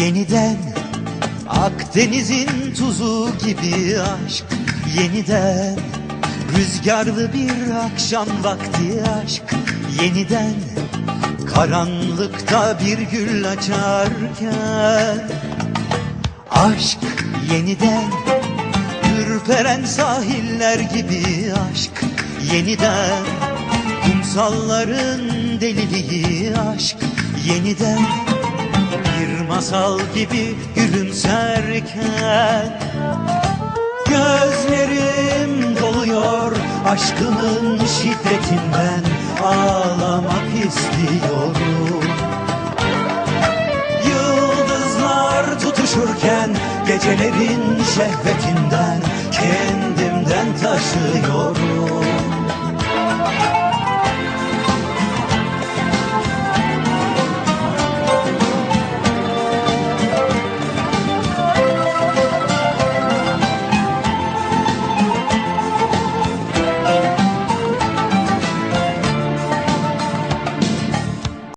Yeniden Akdeniz'in tuzu gibi aşk Yeniden. Rüzgarlı bir akşam vakti aşk Yeniden. Karanlıkta bir gül açarken. Aşk yeniden Ürperen sahiller gibi aşk Yeniden. Kumsalların deliliği aşk Yeniden Bir masal gibi gülümserken Gözlerim doluyor aşkının şiddetinden Ağlamak istiyorum. Yıldızlar tutuşurken gecelerin şehvetinden Kendimden taşıyorum